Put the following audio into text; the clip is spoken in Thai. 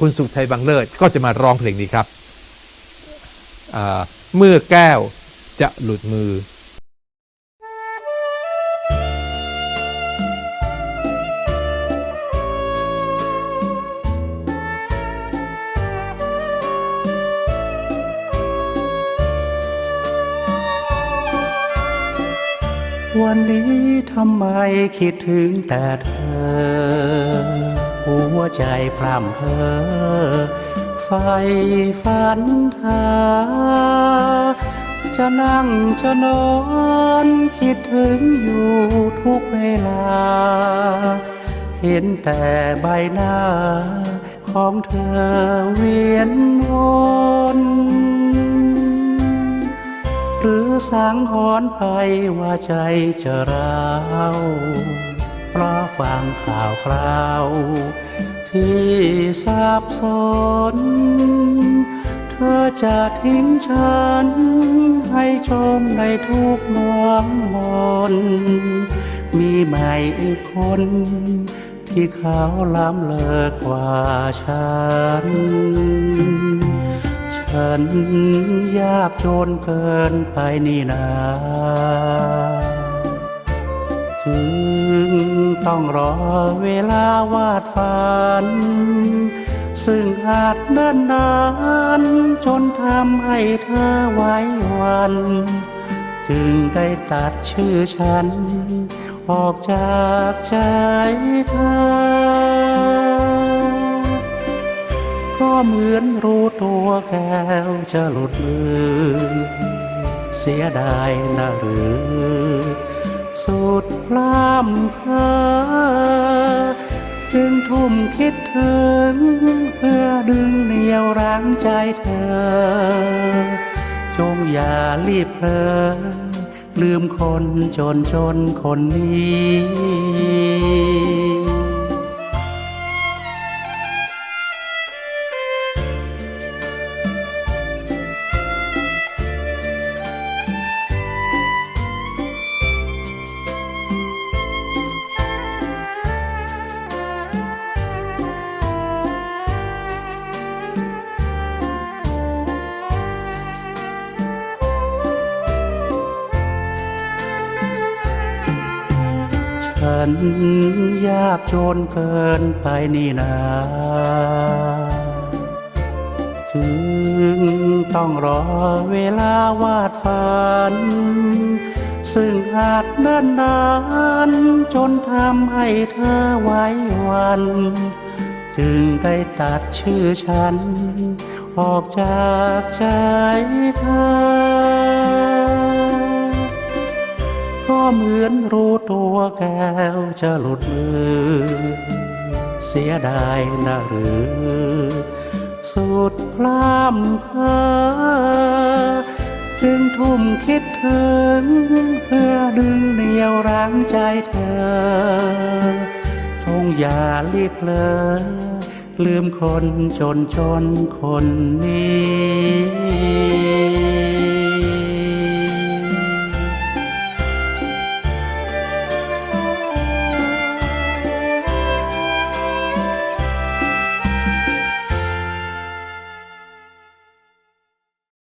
คุณสุขชัยบังเลิศก็จะมาร้องเพลงนี้ครับ เมื่อแก้วจะหลุดมือวันนี้ทำไมคิดถึงแต่เธอ หัวใจพร่ำเพอไฟฝันหาจะนั่งจะนอนคิดถึงอยู่ทุกเวลา เห็นแต่ใบหน้าของเธอเวียนวนหรือสางหอนไปว่าใจจะร้าว เพราะฟังข่าวคราว ที่สับสน เธอจะทิ้งฉัน ให้ชมในทุกเมืองมนมีใหม่อีกคน ที่เขาล้ำเลิกกว่าฉัน ฉันยากจนเกินไปนี่นาจึง ต้องรอเวลาวาดฝัน ซึ่งอาจเนิ่นนานจนทำให้เธอไว้วัน จึงได้ตัดชื่อฉัน ออกจากใจเธอ ก็เหมือนรู้ตัวแก้วจะหลุดมือ เสียดายนะหรือ สุดพลำเพอจึงทุ่มคิดถึง เพื่อดึงเหนี่ยวรั้งใจเธอ จงอย่ารีบเพลอลืมคนจนจนคนนี้ ฉันยากจนเกินไปนี่นาจึงต้องรอเวลาวาดฝัน ซึ่งอาจเนิ่นนานจนทำให้เธอไว้วัน จึงได้ตัดชื่อฉัน ออกจากใจเธอ เหมือนรู้ตัวแก้วจะหลุดมือ เสียดายนะหรือ สุดพลำเพอจึงทุ่มคิดถึง เพื่อดึงเหนี่ยวรั้งใจเธอ จงอย่ารีบเพลอลืมคนจนจนคนนี้